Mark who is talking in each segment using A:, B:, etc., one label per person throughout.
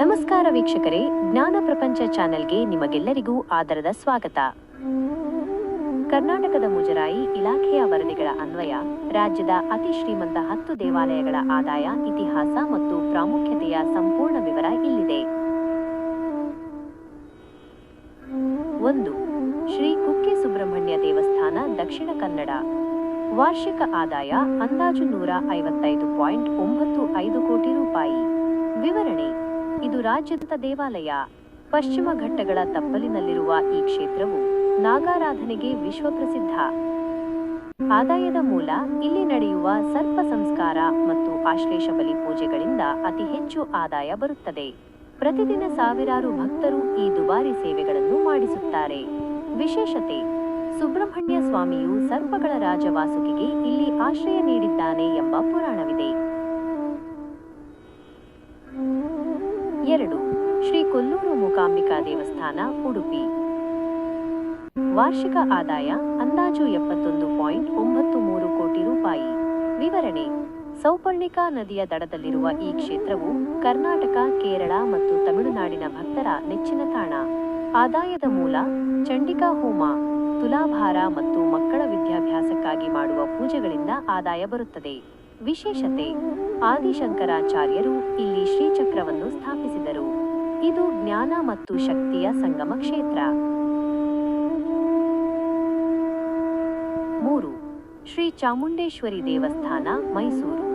A: ನಮಸ್ಕಾರ ವೀಕ್ಷಕರೇ, ಜ್ಞಾನ ಪ್ರಪಂಚ ಚಾನೆಲ್ಗೆ ನಿಮಗೆಲ್ಲರಿಗೂ ಆದರದ ಸ್ವಾಗತ. ಕರ್ನಾಟಕದ ಮುಜರಾಯಿ ಇಲಾಖೆಯ ವರದಿಗಳ ಅನ್ವಯ, ರಾಜ್ಯದ ಅತಿ ಶ್ರೀಮಂತ ಹತ್ತು ದೇವಾಲಯಗಳ ಆದಾಯ, ಇತಿಹಾಸ ಮತ್ತು ಪ್ರಾಮುಖ್ಯತೆಯ ಸಂಪೂರ್ಣ ವಿವರ ಇಲ್ಲಿದೆ. ಒಂದು, ಶ್ರೀ ಕುಕ್ಕೆ ಸುಬ್ರಹ್ಮಣ್ಯ ದೇವಸ್ಥಾನ ದಕ್ಷಿಣ ಕನ್ನಡ. ವಾರ್ಷಿಕ ಆದಾಯ ಅಂದಾಜು ನೂರ ಐವತ್ತೈದು ಪಾಯಿಂಟ್ ಒಂಬತ್ತು ಐದು ಕೋಟಿ ರೂಪಾಯಿ. ವಿವರಣೆ ಇದು ರಾಜ್ಯದ ದೇವಾಲಯ. ಪಶ್ಚಿಮ ಘಟ್ಟಗಳ ತಪ್ಪಲಿನಲ್ಲಿರುವ ಈ ಕ್ಷೇತ್ರವು ನಾಗಾರಾಧನೆಗೆ ವಿಶ್ವಪ್ರಸಿದ್ಧ. ಆದಾಯದ ಮೂಲ ಇಲ್ಲಿ ನಡೆಯುವ ಸರ್ಪ ಸಂಸ್ಕಾರ ಮತ್ತು ಆಶ್ಲೇಷ ಬಲಿ ಪೂಜೆಗಳಿಂದ ಅತಿ ಹೆಚ್ಚು ಆದಾಯ ಬರುತ್ತದೆ. ಪ್ರತಿದಿನ ಸಾವಿರಾರು ಭಕ್ತರು ಈ ದುಬಾರಿ ಸೇವೆಗಳನ್ನು ಮಾಡಿಸುತ್ತಾರೆ. ವಿಶೇಷತೆ, ಸುಬ್ರಹ್ಮಣ್ಯ ಸ್ವಾಮಿಯು ಸರ್ಪಗಳ ರಾಜವಾಸುಕಿಗೆ ಇಲ್ಲಿ ಆಶ್ರಯ ನೀಡಿದ್ದಾನೆ ಎಂಬ ಪುರಾಣವಿದೆ. ಎರಡು, ಶ್ರೀ ಕೊಲ್ಲೂರು ಮೂಕಾಂಬಿಕಾ ದೇವಸ್ಥಾನ, ಉಡುಪಿ. ವಾರ್ಷಿಕ ಆದಾಯ ಅಂದಾಜು ಎಪ್ಪತ್ತೊಂದು ಪಾಯಿಂಟ್ ಒಂಬತ್ತು ಮೂರು ಕೋಟಿ ರೂಪಾಯಿ. ವಿವರಣೆ ಸೌಪರ್ಣಿಕಾ ನದಿಯ ದಡದಲ್ಲಿರುವ ಈ ಕ್ಷೇತ್ರವು ಕರ್ನಾಟಕ, ಕೇರಳ ಮತ್ತು ತಮಿಳುನಾಡಿನ ಭಕ್ತರ ನೆಚ್ಚಿನ ತಾಣ. ಆದಾಯದ ಮೂಲ, ಚಂಡಿಕಾ ಹೋಮ, ತುಲಾಭಾರ ಮತ್ತು ಮಕ್ಕಳ ವಿದ್ಯಾಭ್ಯಾಸಕ್ಕಾಗಿ ಮಾಡುವ ಪೂಜೆಗಳಿಂದ ಆದಾಯ ಬರುತ್ತದೆ. ವಿಶೇಷತೆ. ಆದಿಶಂಕರಾಚಾರ್ಯರು ಇಲ್ಲಿ ಶ್ರೀಚಕ್ರವನ್ನು ಸ್ಥಾಪಿಸಿದರು. ಇದು ಜ್ಞಾನ ಮತ್ತು ಶಕ್ತಿಯ ಸಂಗಮ ಕ್ಷೇತ್ರ. ಮೂರು. ಶ್ರೀ ಚಾಮುಂಡೇಶ್ವರಿ ದೇವಸ್ಥಾನ, ಮೈಸೂರು.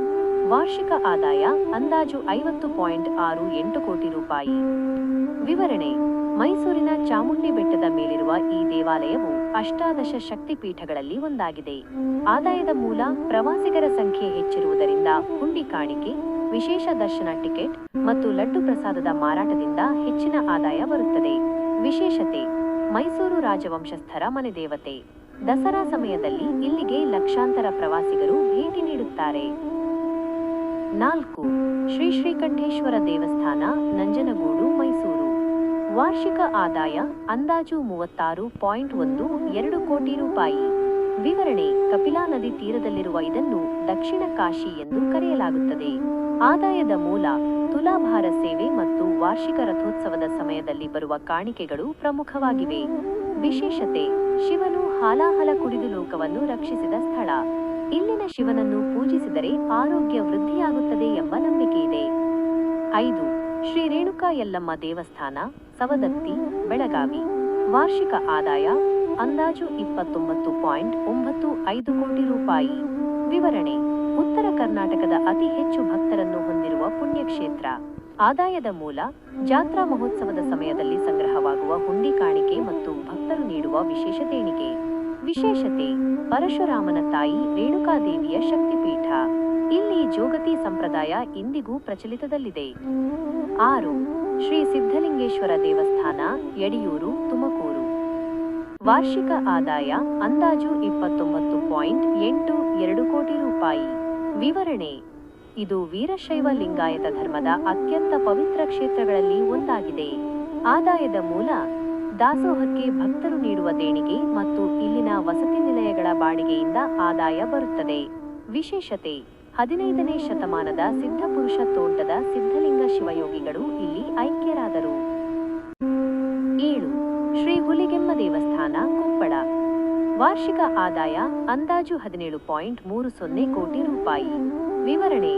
A: ವಾರ್ಷಿಕ ಆದಾಯ ಅಂದಾಜು ಐವತ್ತು ಪಾಯಿಂಟ್ ಆರು ಎಂಟು ಕೋಟಿ ರೂಪಾಯಿ. ವಿವರಣೆ. ಮೈಸೂರಿನ ಚಾಮುಂಡಿ ಬೆಟ್ಟದ ಮೇಲಿರುವ ಈ ದೇವಾಲಯವು ಅಷ್ಟಾದಶ ಶಕ್ತಿಪೀಠಗಳಲ್ಲಿ ಒಂದಾಗಿದೆ. ಆದಾಯದ ಮೂಲ ಪ್ರವಾಸಿಗರ ಸಂಖ್ಯೆ ಹೆಚ್ಚಿರುವುದರಿಂದ ಹುಂಡಿ ಕಾಣಿಕೆ, ವಿಶೇಷ ದರ್ಶನ ಟಿಕೆಟ್ ಮತ್ತು ಲಡ್ಡು ಪ್ರಸಾದದ ಮಾರಾಟದಿಂದ ಹೆಚ್ಚಿನ ಆದಾಯ ಬರುತ್ತದೆ. ವಿಶೇಷತೆ, ಮೈಸೂರು ರಾಜವಂಶಸ್ಥರ ಮನೆದೇವತೆ ದಸರಾ ಸಮಯದಲ್ಲಿ ಇಲ್ಲಿಗೆ ಲಕ್ಷಾಂತರ ಪ್ರವಾಸಿಗರು ಭೇಟಿ ನೀಡುತ್ತಾರೆ. ನಾಲ್ಕು, ಶ್ರೀ ಶ್ರೀಕಂಠೇಶ್ವರ ದೇವಸ್ಥಾನ, ನಂಜನಗೂಡು, ಮೈಸೂರು. ವಾರ್ಷಿಕ ಆದಾಯ ಅಂದಾಜು ಮೂವತ್ತಾರು ಪಾಯಿಂಟ್ ಒಂದು ಎರಡು ಕೋಟಿ ರೂಪಾಯಿ. ವಿವರಣೆ, ಕಪಿಲಾ ನದಿ ತೀರದಲ್ಲಿರುವ ಇದನ್ನು ದಕ್ಷಿಣ ಕಾಶಿ ಎಂದು ಕರೆಯಲಾಗುತ್ತದೆ. ಆದಾಯದ ಮೂಲ ತುಲಾಭಾರ ಸೇವೆ ಮತ್ತು ವಾರ್ಷಿಕ ರಥೋತ್ಸವದ ಸಮಯದಲ್ಲಿ ಬರುವ ಕಾಣಿಕೆಗಳು ಪ್ರಮುಖವಾಗಿವೆ. ವಿಶೇಷತೆ, ಶಿವನು ಹಾಲಾಹಲ ಕುಡಿದು ಲೋಕವನ್ನು ರಕ್ಷಿಸಿದ ಸ್ಥಳ. ಇಲ್ಲಿನ ಶಿವನನ್ನು ಪೂಜಿಸಿದರೆ ಆರೋಗ್ಯ ವೃದ್ಧಿಯಾಗುತ್ತದೆ ಎಂಬ ನಂಬಿಕೆ ಇದೆ ಐದು, ಶ್ರೀ ರೇಣುಕಾ ಯಲ್ಲಮ್ಮ ದೇವಸ್ಥಾನ ಸವದತ್ತಿ, ಬೆಳಗಾವಿ. ವಾರ್ಷಿಕ ಆದಾಯ ಅಂದಾಜು ಇಪ್ಪತ್ತೊಂಬತ್ತು ಪಾಯಿಂಟ್ ಒಂಬತ್ತು ಐದು ಕೋಟಿ ರೂಪಾಯಿ. ವಿವರಣೆ, ಉತ್ತರ ಕರ್ನಾಟಕದ ಅತಿ ಹೆಚ್ಚು ಭಕ್ತರನ್ನು ಹೊಂದಿರುವ ಪುಣ್ಯಕ್ಷೇತ್ರ. ಆದಾಯದ ಮೂಲ, ಜಾತ್ರಾ ಮಹೋತ್ಸವದ ಸಮಯದಲ್ಲಿ ಸಂಗ್ರಹವಾಗುವ ಹುಂಡಿ ಕಾಣಿಕೆ ಮತ್ತು ಭಕ್ತರು ನೀಡುವ ವಿಶೇಷ ದೇಣಿಗೆ. ವಿಶೇಷತೆ, ಪರಶುರಾಮನ ತಾಯಿ ರೇಣುಕಾದೇವಿಯ ಶಕ್ತಿಪೀಠ. ಇಲ್ಲಿ ಜೋಗತಿ ಸಂಪ್ರದಾಯ ಇಂದಿಗೂ ಪ್ರಚಲಿತದಲ್ಲಿದೆ. ಆರು, ಶ್ರೀ ಸಿದ್ಧಲಿಂಗೇಶ್ವರ ದೇವಸ್ಥಾನ, ಯಡಿಯೂರು, ತುಮಕೂರು. ವಾರ್ಷಿಕ ಆದಾಯ ಅಂದಾಜು ಇಪ್ಪತ್ತೊಂಬತ್ತು ಪಾಯಿಂಟ್ ಎಂಟು ಎರಡು ಕೋಟಿ ರೂಪಾಯಿ. ವಿವರಣೆ, ಇದು ವೀರಶೈವ ಲಿಂಗಾಯತ ಧರ್ಮದ ಅತ್ಯಂತ ಪವಿತ್ರ ಕ್ಷೇತ್ರಗಳಲ್ಲಿ ಒಂದಾಗಿದೆ. ಆದಾಯದ ಮೂಲ ದಾಸೋಹಕ್ಕೆ ಭಕ್ತರು ನೀಡುವ ದೇಣಿಗೆ ಮತ್ತು ಇಲ್ಲಿನ ವಸತಿ ನಿಲಯಗಳ ಬಾಡಿಗೆಯಿಂದ ಆದಾಯ ಬರುತ್ತದೆ. ವಿಶೇಷತೆ, ಹದಿನೈದನೇ ಶತಮಾನದ ಸಿದ್ಧಪುರುಷ ತೋಟದ ಸಿದ್ಧಲಿಂಗ ಶಿವಯೋಗಿಗಳು ಇಲ್ಲಿ ಐಕ್ಯರಾದರು. ಏಳು, ಶ್ರೀ ಹುಲಿಗೆಮ್ಮ ದೇವಸ್ಥಾನ, ಕೊಪ್ಪಳ. ವಾರ್ಷಿಕ ಆದಾಯ ಅಂದಾಜು ಹದಿನೇಳು ಪಾಯಿಂಟ್ ಮೂರು ಸೊನ್ನೆ ಕೋಟಿ ರೂಪಾಯಿ. ವಿವರಣೆ,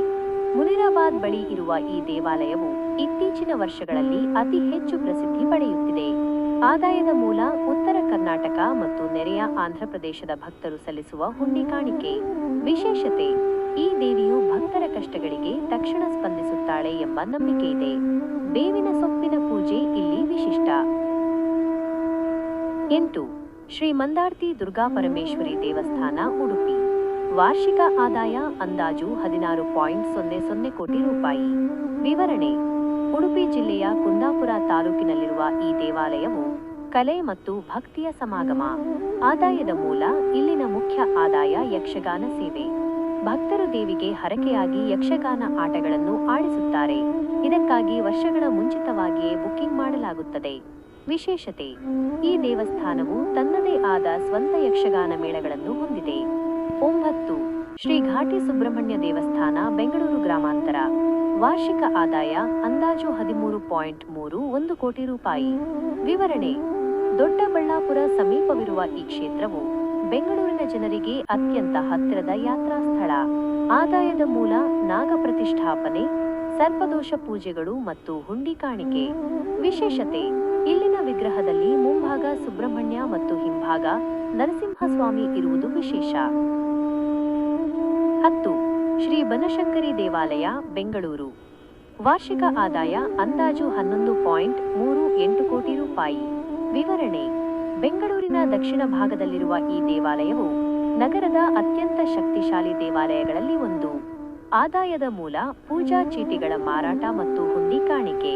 A: ಮುನಿರಾಬಾದ್ ಬಳಿ ಇರುವ ಈ ದೇವಾಲಯವು ಇತ್ತೀಚಿನ ವರ್ಷಗಳಲ್ಲಿ ಅತಿ ಹೆಚ್ಚು ಪ್ರಸಿದ್ಧಿ ಪಡೆಯುತ್ತಿದೆ. ಆದಾಯದ ಮೂಲ ಉತ್ತರ ಕರ್ನಾಟಕ ಮತ್ತು ನೆರೆಯ ಆಂಧ್ರಪ್ರದೇಶದ ಭಕ್ತರು ಸಲ್ಲಿಸುವ ಹುಂಡಿ ಕಾಣಿಕೆ. ವಿಶೇಷತೆ, ಈ ದೇವಿಯು ಭಕ್ತರ ಕಷ್ಟಗಳಿಗೆ ತಕ್ಷಣ ಸ್ಪಂದಿಸುತ್ತಾಳೆ ಎಂಬ ನಂಬಿಕೆ ಇದೆ. ಬೇವಿನ ಸೊಪ್ಪಿನ ಪೂಜೆ ಇಲ್ಲಿ ವಿಶಿಷ್ಟ. ಎಂಟು, ಶ್ರೀ ಮಂದಾರ್ತಿ ದುರ್ಗಾ ಪರಮೇಶ್ವರಿ ದೇವಸ್ಥಾನ, ಉಡುಪಿ. ವಾರ್ಷಿಕ ಆದಾಯ ಅಂದಾಜು ಹದಿನಾರು ಪಾಯಿಂಟ್ ಸೊನ್ನೆ ಸೊನ್ನೆ ಕೋಟಿ ರೂಪಾಯಿ. ವಿವರಣೆ, ಉಡುಪಿ ಜಿಲ್ಲೆಯ ಕುಂದಾಪುರ ತಾಲೂಕಿನಲ್ಲಿರುವ ಈ ದೇವಾಲಯವು ಕಲೆ ಮತ್ತು ಭಕ್ತಿಯ ಸಮಾಗಮ. ಆದಾಯದ ಮೂಲ, ಇಲ್ಲಿನ ಮುಖ್ಯ ಆದಾಯ ಯಕ್ಷಗಾನ ಸೇವೆ. ಭಕ್ತರು ದೇವಿಗೆ ಹರಕೆಯಾಗಿ ಯಕ್ಷಗಾನ ಆಟಗಳನ್ನು ಆಡಿಸುತ್ತಾರೆ. ಇದಕ್ಕಾಗಿ ವರ್ಷಗಳ ಮುಂಚಿತವಾಗಿಯೇ ಬುಕಿಂಗ್ ಮಾಡಲಾಗುತ್ತದೆ. ವಿಶೇಷತೆ, ಈ ದೇವಸ್ಥಾನವು ತನ್ನದೇ ಆದ ಸ್ವಂತ ಯಕ್ಷಗಾನ ಮೇಳಗಳನ್ನು ಹೊಂದಿದೆ. ಒಂಬತ್ತು, ಶ್ರೀ ಘಾಟಿ ಸುಬ್ರಹ್ಮಣ್ಯ ದೇವಸ್ಥಾನ, ಬೆಂಗಳೂರು ಗ್ರಾಮಾಂತರ. ವಾರ್ಷಿಕ ಆದಾಯ ಅಂದಾಜು ಹದಿಮೂರು ಪಾಯಿಂಟ್ ಮೂರು ಒಂದು ಕೋಟಿ ರೂಪಾಯಿ. ವಿವರಣೆ ದೊಡ್ಡಬಳ್ಳಾಪುರ ಸಮೀಪವಿರುವ ಈ ಕ್ಷೇತ್ರವು ಬೆಂಗಳೂರಿನ ಜನರಿಗೆ ಅತ್ಯಂತ ಹತ್ತಿರದ ಯಾತ್ರಾ ಸ್ಥಳ. ಆದಾಯದ ಮೂಲ ನಾಗ ಪ್ರತಿಷ್ಠಾಪನೆ, ಸರ್ಪದೋಷ ಪೂಜೆಗಳು ಮತ್ತು ಹುಂಡಿ ಕಾಣಿಕೆ. ವಿಶೇಷತೆ, ಇಲ್ಲಿನ ವಿಗ್ರಹದಲ್ಲಿ ಮುಂಭಾಗ ಸುಬ್ರಹ್ಮಣ್ಯ ಮತ್ತು ಹಿಂಭಾಗ ನರಸಿಂಹಸ್ವಾಮಿ ಇರುವುದು ವಿಶೇಷ. ಹತ್ತು, ಶ್ರೀ ಬನಶಂಕರಿ ದೇವಾಲಯ, ಬೆಂಗಳೂರು. ವಾರ್ಷಿಕ ಆದಾಯ ಅಂದಾಜು ಹನ್ನೊಂದು ಪಾಯಿಂಟ್ ಮೂರು ಎಂಟು ಕೋಟಿ ರೂಪಾಯಿ. ವಿವರಣೆ. ಬೆಂಗಳೂರಿನ ದಕ್ಷಿಣ ಭಾಗದಲ್ಲಿರುವ ಈ ದೇವಾಲಯವು ನಗರದ ಅತ್ಯಂತ ಶಕ್ತಿಶಾಲಿ ದೇವಾಲಯಗಳಲ್ಲಿ ಒಂದು. ಆದಾಯದ ಮೂಲ ಪೂಜಾ ಚೀಟಿಗಳ ಮಾರಾಟ ಮತ್ತು ಹುಂಡಿ ಕಾಣಿಕೆ.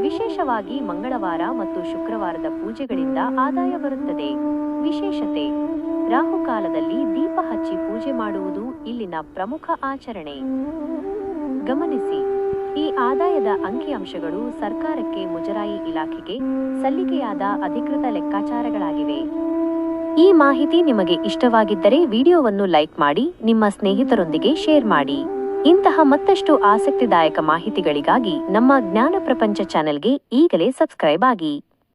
A: ವಿಶೇಷವಾಗಿ ಮಂಗಳವಾರ ಮತ್ತು ಶುಕ್ರವಾರದ ಪೂಜೆಗಳಿಂದ ಆದಾಯ ಬರುತ್ತದೆ. ವಿಶೇಷತೆ ರಾಹುಕಾಲದಲ್ಲಿ ದೀಪ ಹಚ್ಚಿ ಪೂಜೆ ಮಾಡುವುದು ಇಲ್ಲಿನ ಪ್ರಮುಖ ಆಚರಣೆ. ಗಮನಿಸಿ ಈ ಆದಾಯದ ಅಂಕಿಅಂಶಗಳು ಸರ್ಕಾರಕ್ಕೆ ಮುಜರಾಯಿ ಇಲಾಖೆಗೆ ಸಲ್ಲಿಕೆಯಾದ ಅಧಿಕೃತ ಲೆಕ್ಕಾಚಾರಗಳಾಗಿವೆ. ಈ ಮಾಹಿತಿ ನಿಮಗೆ ಇಷ್ಟವಾಗಿದ್ದರೆ ವಿಡಿಯೋವನ್ನು ಲೈಕ್ ಮಾಡಿ, ನಿಮ್ಮ ಸ್ನೇಹಿತರೊಂದಿಗೆ ಶೇರ್ ಮಾಡಿ. ಇಂತಹ ಮತ್ತಷ್ಟು ಆಸಕ್ತಿದಾಯಕ ಮಾಹಿತಿಗಳಿಗಾಗಿ ನಮ್ಮ ಜ್ಞಾನ ಪ್ರಪಂಚ ಚಾನೆಲ್ಗೆ ಈಗಲೇ ಸಬ್ಸ್ಕ್ರೈಬ್ ಆಗಿ.